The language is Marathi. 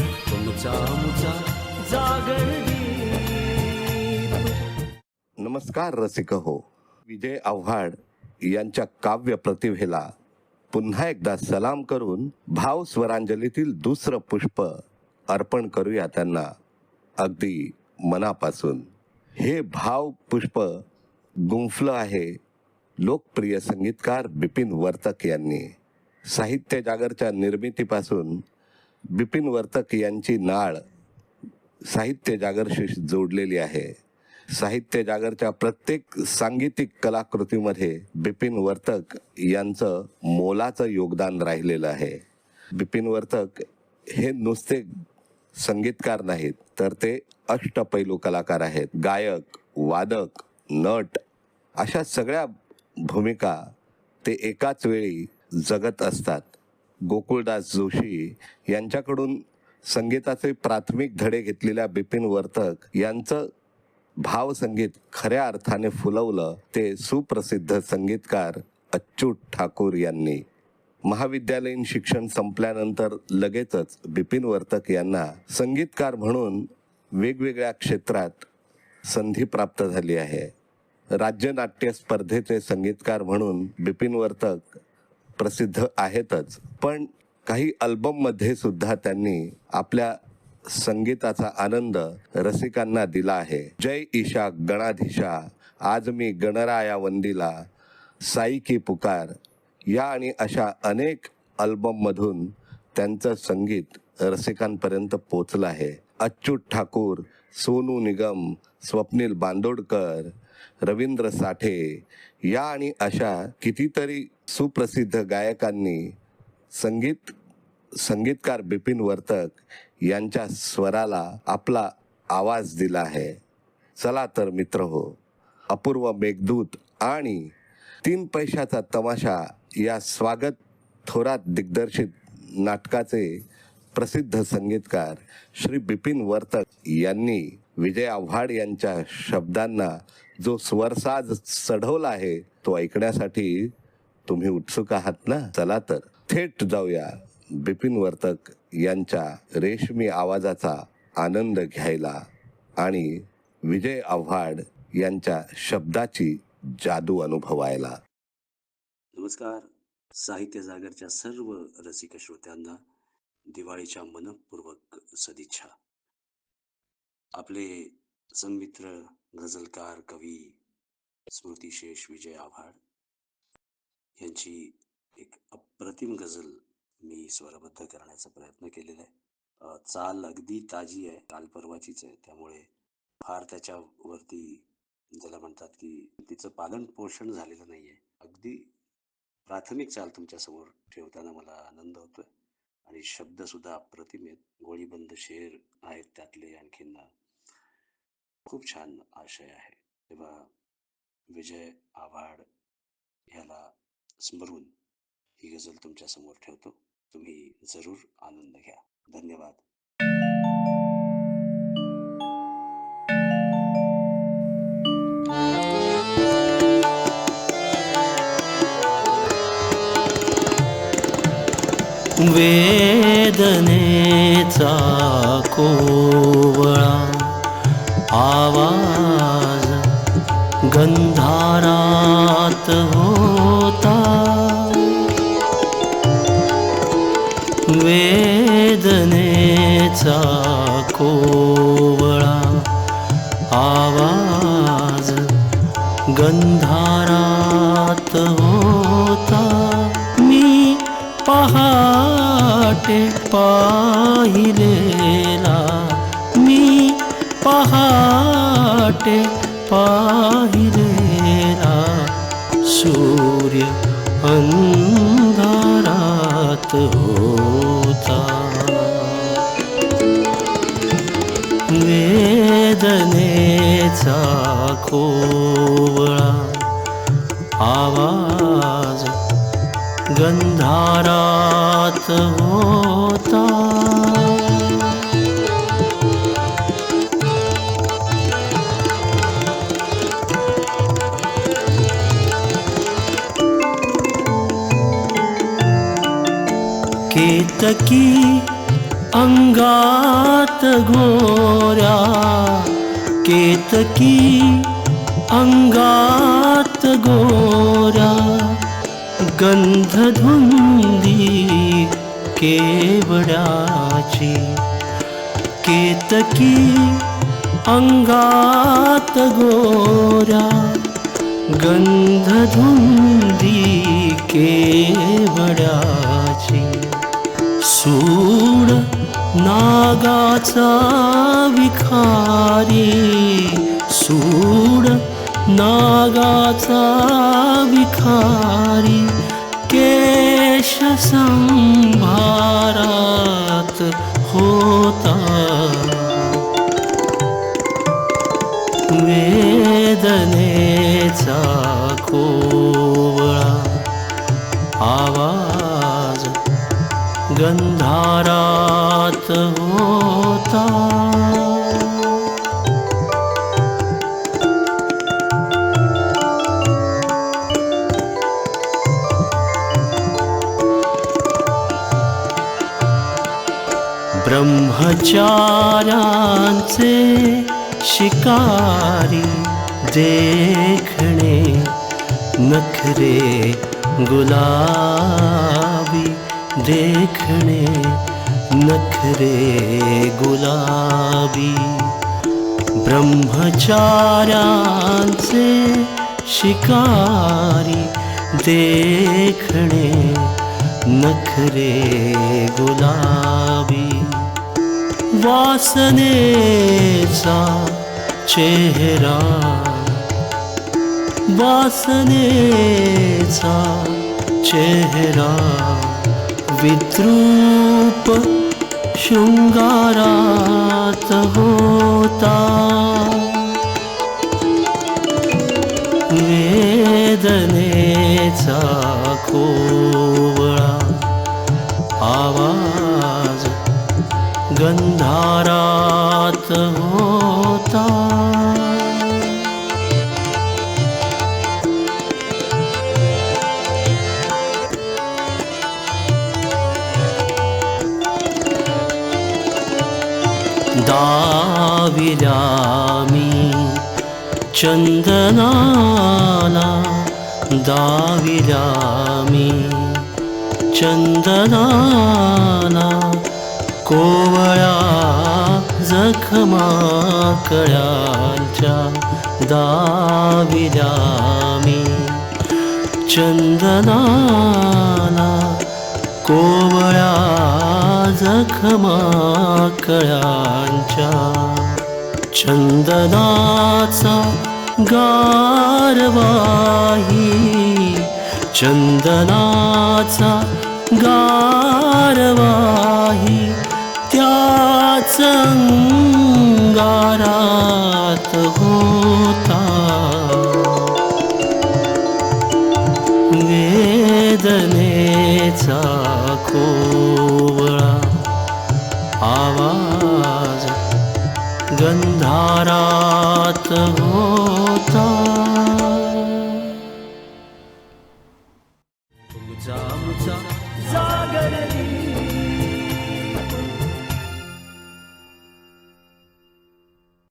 तुमचा मुचा नमस्कार रसिक हो. विजय आव्हाड यांच्या काव्य प्रतिभेला पुन्हा एकदा सलाम करून भाव स्वरांजलीतील दुसरं पुष्प अर्पण करूया त्यांना अगदी मनापासून. हे भाव पुष्प गुंफलं आहे लोकप्रिय संगीतकार बिपिन वर्तक यांनी. साहित्य जागरच्या निर्मितीपासून बिपिन वर्तक यांची नाळ साहित्य जागरशी जोडलेली आहे. साहित्य जागरच्या प्रत्येक सांगीतिक कलाकृतीमध्ये बिपिन वर्तक यांचं मोलाचं योगदान राहिलेलं आहे. बिपिन वर्तक हे नुसते संगीतकार नाहीत तर ते अष्टपैलू कलाकार आहेत. गायक वादक नट अशा सगळ्या भूमिका ते एकाच वेळी जगत असतात. गोकुळदास जोशी यांच्याकडून संगीताचे प्राथमिक धडे घेतलेल्या बिपिन वर्तक यांचं भावसंगीत खऱ्या अर्थाने फुलवलं ते सुप्रसिद्ध संगीतकार अच्युत ठाकूर यांनी. महाविद्यालयीन शिक्षण संपल्यानंतर लगेचच बिपिन वर्तक यांना संगीतकार म्हणून वेगवेगळ्या क्षेत्रात संधी प्राप्त झाली आहे. राज्य नाट्य स्पर्धेचे संगीतकार म्हणून बिपिन वर्तक प्रसिद्ध आहेतच. पण काही अल्बममध्ये सुद्धा त्यांनी आपल्या संगीताचा आनंद रसिकांना दिला आहे. जय ईशा गणाधीशा आज मी गणराया वंदीला साई की पुकार या आणि अशा अनेक अल्बममधून त्यांचं संगीत रसिकांपर्यंत पोचलं आहे. अच्युत ठाकूर सोनू निगम स्वप्नील बांदोडकर रवींद्र साठे या आणि अशा कितीतरी सुप्रसिद्ध गायकांनी संगीत संगीतकार बिपिन वर्तक यांच्या स्वराला आपला आवाज दिला आहे. चला तर मित्र हो अपूर्व मेघदूत आणि तीन पैशाचा तमाशा या स्वागत थोरात दिग्दर्शित नाटकाचे प्रसिद्ध संगीतकार श्री बिपिन वर्तक यांनी विजय आव्हाड यांच्या शब्दांना जो स्वरसाज चढवला आहे तो ऐकण्यासाठी तुम्ही उत्सुक आहात ना? चला तर थेट जाऊया बिपिन वर्तक यांच्या रेशमी आवाजाचा आनंद घ्यायला आणि विजय आव्हाड यांच्या शब्दाची जादू अनुभवायला. नमस्कार. साहित्य जागरच्या सर्व रसिक श्रोत्यांना दिवाळीच्या मनपूर्वक सदिच्छा. आपले संमित्र गझलकार कवी स्मृतिशेष विजय आव्हाड यांची एक अप्रतिम गझल मी स्वरबद्ध करण्याचा प्रयत्न केलेला आहे. चाल अगदी ताजी आहे काल परवाचीच आहे त्यामुळे फार त्याच्यावरती ज्याला म्हणतात की तिचं पालन पोषण झालेलं नाही आहे अगदी प्राथमिक चाल तुमच्यासमोर ठेवताना मला आनंद होतोय. आणि शब्द सुद्धा अप्रतिम आहेत गोळीबंद शेर आहेत त्यातले आणखीन खूप छान आशय आहे. तेव्हा विजय आव्हाड ह्याला स्मरून ही गझल तुमच्यासमोर ठेवतो. तुम्ही जरूर आनंद घ्या. धन्यवाद. वेदनेचा कोवळा आवाज गंधारात होता. वेदनेचा कोवळा पाहिलेला मी पहाटे पाहिलेला सूर्य अंधारात होता. वेदनेचा कोवळा आवाज गंधारात होता। केतकी अंगात गोऱ्या केतकी अंगात गोऱ्या गन्धधुन्दी के केतकी अङ्गोरा गन्धधी के बा सूर नागा विखारी सूड नागाचा विखारी केश संभारात होता। वेदनेचा कोवळा आवाज गंधारात होता ब्रह्मचार्यांचे शिकारी देखणे नखरे गुलाबी देखणे नखरे गुलाबी ब्रह्मचार्यांचे शिकारी देखणे नखरे गुलाबी वासनेचा चेहरा वासनेचा चेहरा विद्रूप शृंगारात होता। वेदनेचा खोवळा दाविरामी मी चंदनाला दाविल्या मी चंदनाला कोवळा जखमा कळ्यांच्या दाविरामी मी कोवळा कोवळ्या जखमा कळ्यांच्या चंदनाचा गारवाही चंदनाचा गारवाही त्याच गारात हो गंधारात होता.